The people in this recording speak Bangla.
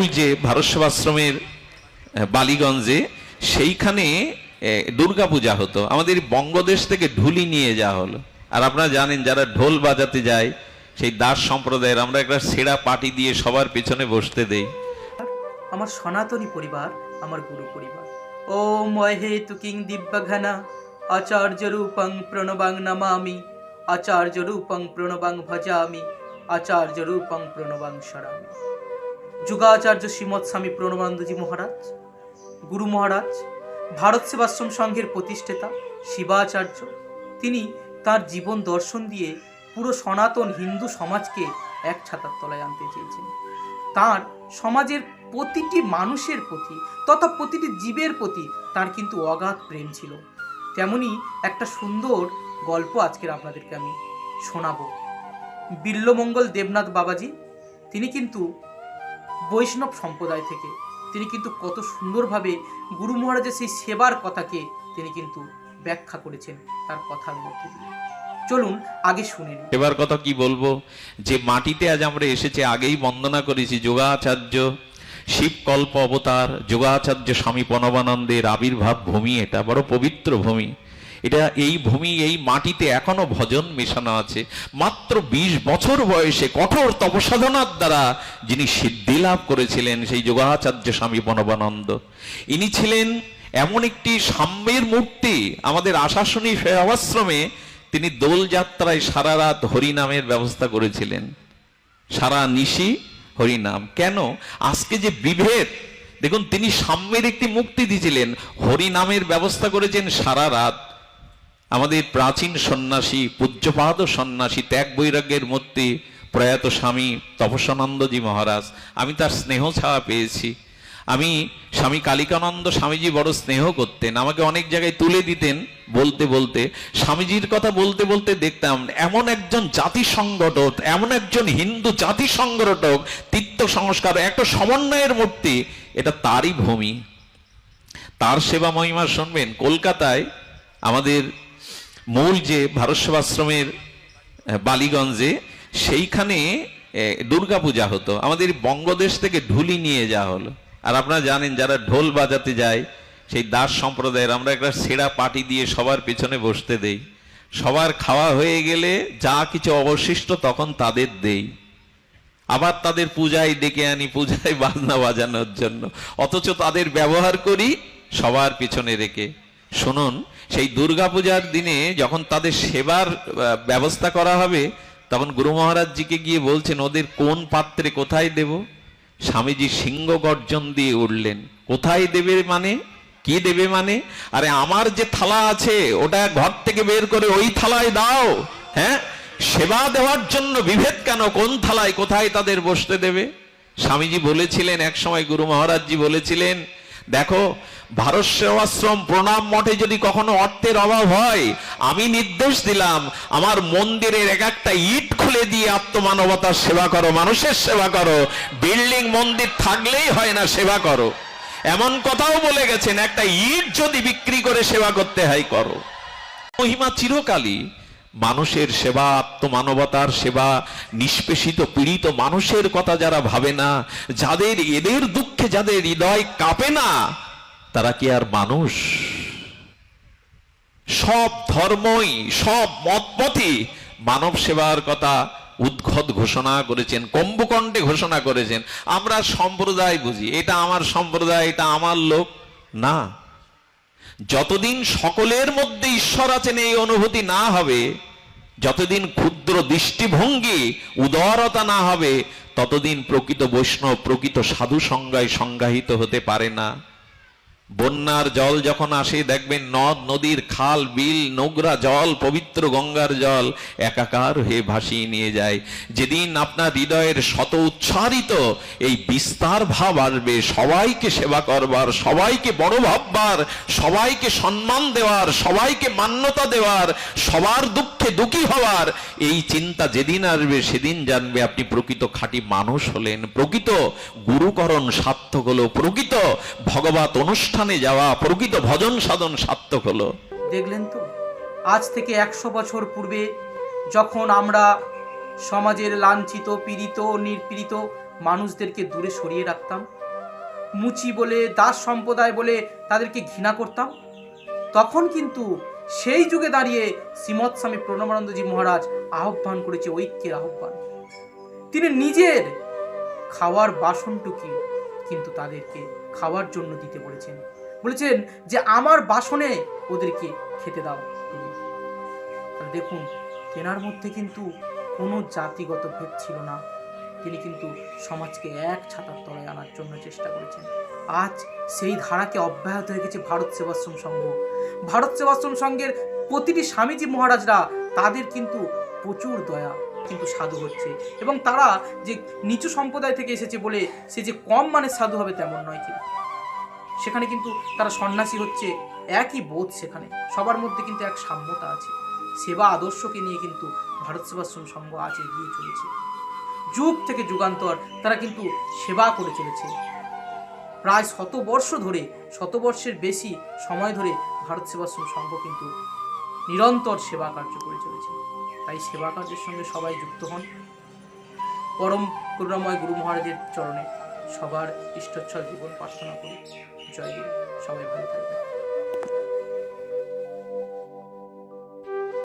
মূল যে ভারত সেবাশ্রমের বালিগঞ্জে, সেইখানে দুর্গাপূজা হতো। আমাদের বঙ্গদেশ থেকে ঢুলি নিয়ে যাওয়া হলো। আর আপনারা জানেন, যারা ঢোল বাজাতে যায়, সেই দাস সম্প্রদায়ের, আমরা একটা সেরা পার্টি দিয়ে সবার পেছনে বসতে দেই। আমার সনাতনী পরিবার, আমার গুরু পরিবার। ও মহে তুকিং দিব্যঘনা, আচার্য রূপং প্রণবাং নামামি, আচার্য রূপং প্রণবাং ভজামি, আচার্য রূপং প্রণবাং সরামি। যুগাচার্য শ্রীমৎ স্বামী প্রণবানন্দজি মহারাজ, গুরু মহারাজ, ভারত সেবাশ্রম সংঘের প্রতিষ্ঠাতা শিবাচার্য, তিনি তার জীবন দর্শন দিয়ে পুরো সনাতন হিন্দু সমাজকে এক ছাতার তলায় আনতে চেয়েছেন। তার সমাজের প্রতিটি মানুষের প্রতি তথা প্রতিটি জীবের প্রতি তার কিন্তু অগাধ প্রেম ছিল। তেমনি একটা সুন্দর গল্প আজকের আপনাদেরকে আমি শোনাবো। বিল্লমঙ্গল দেবনাথ বাবাজি, তিনি কিন্তু বৈষ্ণব সম্প্রদায় থেকে। তিনি কিন্তু কত সুন্দরভাবে গুরু মহারাজের সেই সেবার কথাকে তিনি কিন্তু ব্যাখ্যা করেছেন তার কথার মধ্যে দিয়ে। চলুন, আগে শুনে নিই। এবার কথা কি বলব? যে মাটিতে আজ আমরা এসেছি, আগেই বন্দনা করেছি যোগাচার্য। শিবকল্প অবতার, যোগাচার্য স্বামী প্রণবানন্দের আবির্ভাব ভূমি, এটা বড় পবিত্র ভূমি। এটা এই ভূমি, এই মাটিতে এখনও ভজন মেশানো আছে। মাত্র ২০ বছর বয়সে কঠোর তপসাধনার দ্বারা যিনি সিদ্ধি লাভ করেছিলেন, সেই যোগাচার্য স্বামী বনবানন্দ ইনি ছিলেন এমন একটি সাম্যের মূর্তি। আমাদের আশাসনী সেবাশ্রমে তিনি দোলযাত্রায় সারা রাত হরিনামের ব্যবস্থা করেছিলেন। সারা নিশি হরিনাম। কেন? আজকে যে বিভেদ, দেখুন, তিনি সাম্যের একটি মুক্তি দিয়েছিলেন, হরিনামের ব্যবস্থা করেছেন সারা রাত। আমাদের প্রাচীন সন্ন্যাসী, পূজ্যপাদ সন্ন্যাসী, ত্যাগ বৈরাগ্যের মূর্তি প্রয়াত স্বামী তপস্যানন্দজি মহারাজ। আমি তার স্নেহ ছাড়া পেয়েছি। আমি স্বামী কালিকানন্দ স্বামীজি বড় স্নেহ করতেন, আমাকে অনেক জায়গায় তুলে দিতেন বলতে বলতে। স্বামীজির কথা বলতে বলতে দেখতাম, এমন একজন জাতি সংগঠক, এমন একজন হিন্দু জাতি সংগঠক তীর্থ সংস্কার, একটা সমন্বয়ের মূর্তি, এটা তারই ভূমি। তার সেবা মহিমা শুনবেন, কলকাতায় আমাদের মূল যে ভারত সেবাশ্রমের আহ, বালিগঞ্জে সেইখানে দুর্গাপূজা হতো। আমাদের বঙ্গদেশ থেকে ঢুলি নিয়ে যাওয়া হলো। আর আপনারা জানেন যারা ঢোল বাজাতে যায় সেই দাস সম্প্রদায়ের আমরা একটা সেরা পাটি দিয়ে সবার পেছনে বসতে দেই। সবার খাওয়া হয়ে গেলে যা কিছু অবশিষ্ট তখন তাদের দেই। আবার তাদের পূজায় ডেকে আনি পূজায় বাজনা বাজানোর জন্য। অথচ তাদের ব্যবহার করি সবার পিছনে রেখে। শুনুন, সেই দুর্গাপূজার দিনে যখন তাদের সেবার ব্যবস্থা করা হবে, তখন গুরু মহারাজজিকে গিয়ে বলছেন, ওদের কোন পাত্রে কোথায় দেব? স্বামীজি সিংহ গর্জন দিয়ে উঠলেন, কোথায় দেবে মানে? কি দেবে মানে? আরে আমার যে থালা আছে, ওটা ঘর থেকে বের করে ওই থালায় দাও হ্যাঁ? সেবা দেওয়ার জন্য বিভেদ কেন? কোন থালায় কোথায় তাদের বসতে দেবে? স্বামীজি বলেছিলেন, এক সময় গুরু মহারাজজি বলেছিলেন দেখো, ভারত সেবাশ্রম প্রণাম মঠে যদি কখনো অর্থের অভাব হয়, আমি নির্দেশ দিলাম, আমার মন্দিরের এক একটা ইট খুলে দিয়ে আত্মমানবতার সেবা করো, মানুষের সেবা করো, বিল্ডিং মন্দির থাকলেই হয় না, সেবা করো। এমন কথাও বলে গেছেন, একটা ইট যদি বিক্রি করে সেবা করতে হয়, করো। মহিমা চিরকালই মানুষের সেবা, আত্মমানবতার সেবা, নিষ্পেষিত, পীড়িত মানুষের কথা যারা ভাবে না, যাদের এদের দুঃখে যাদের হৃদয় কাঁপে না, তারা কি আর মানুষ? সব ধর্মই, সব মতপথই মানব সেবার কথা উদ্ঘট ঘোষণা করেছেন কম্বকণ্ঠে ঘোষণা করেছেন। আমরা সম্প্রদায় বুঝি, এটা আমার সম্প্রদায়, এটা আমার লোক। না। যতদিন সকলের মধ্যে ঈশ্বর আছেন, এই অনুভূতি না হবে, যতদিন ক্ষুদ্র দৃষ্টিভঙ্গি, উদারতা না হবে, ততদিন প্রকৃত বৈষ্ণব, প্রকৃত সাধু সংজ্ঞায় সংজ্ঞাহিত হতে পারে না। বন্যার জল যখন আসে, দেখবেন নদ, নদীর খাল, বিল, নোংরা জল, পবিত্র গঙ্গার জল একাকার হয়ে ভাসিয়ে নিয়ে যায়। যেদিন আপনার হৃদয়ের শত উচ্চারিত এই বিস্তার ভাব আসবে, সবাইকে সেবা করবার, সবাইকে বড় ভাববার, সবাইকে সম্মান দেওয়ার, সবাইকে মান্যতা দেওয়ার, সবার দুঃখে দুঃখী হওয়ার এই চিন্তা যেদিন আসবে, সেদিন জানবে আপনি প্রকৃত খাঁটি মানুষ হলেন। প্রকৃত গুরুকরণ সার্থক হলো, প্রকৃত ভগবত অনুষ্ঠানে যাওয়া প্রকৃত ভজন সাধন সার্থক হলো। দেখলেন তো? আজ থেকে একশো বছর পূর্বে যখন আমরা সমাজের লাঞ্ছিত, পীড়িত, নির্পীড়িত মানুষদেরকে দূরে সরিয়ে রাখতাম, মুচি বলে, দাস সম্প্রদায় বলে তাদেরকে ঘৃণা করতাম, তখন কিন্তু সেই যুগে দাঁড়িয়ে শ্রীমৎ স্বামী প্রণবানন্দজি মহারাজ আহ্বান করেছে, ঐক্যের আহ্বান। তিনি নিজের খাওয়ার বাসনটুকি কিন্তু তাদেরকে খাওয়ার জন্য দিতে বলেছেন। বলেছেন যে, আমার বাসনে ওদেরকে খেতে দাও দেখুন, তেনার মধ্যে কিন্তু কোনো জাতিগত ভেদ ছিল না। তিনি কিন্তু সমাজকে এক ছাতার তলায় আনার জন্য চেষ্টা করেছেন। আজ সেই ধারাকে অব্যাহত হয়ে গেছে ভারত সেবাশ্রম সংঘ। ভারত সেবাশ্রম সংঘের প্রতিটি স্বামীজি মহারাজরা তাদের কিন্তু প্রচুর দয়া কিন্তু সাধু হচ্ছে। এবং তারা যে নিচু সম্প্রদায় থেকে এসেছে বলে সে যে কম মানের সাধু হবে তেমন নয় কিন্তু। সেখানে কিন্তু তারা সন্ন্যাসী হচ্ছে, একই বোধ সেখানে। সবার মধ্যে কিন্তু এক সাম্যতা আছে। সেবা আদর্শকে নিয়ে কিন্তু ভারত সেবাশ্রম সংঘ আজ এগিয়ে চলেছে। যুগ থেকে যুগান্তর তারা কিন্তু সেবা করে চলেছে। প্রায় শতবর্ষ ধরে শতবর্ষের বেশি সময় ধরে ভারত সেবাশ্রম সংঘ কিন্তু নিরন্তর সেবা কার্য করে চলেছে। তাই সেবা কাজের সঙ্গে সবাই যুক্ত হন। পরম করুণাময় গুরু মহারাজের চরণে সবার ইষ্টচ্ছল জীবন প্রার্থনা করি। জয় গুরু। সবাই ভালো থাকবেন।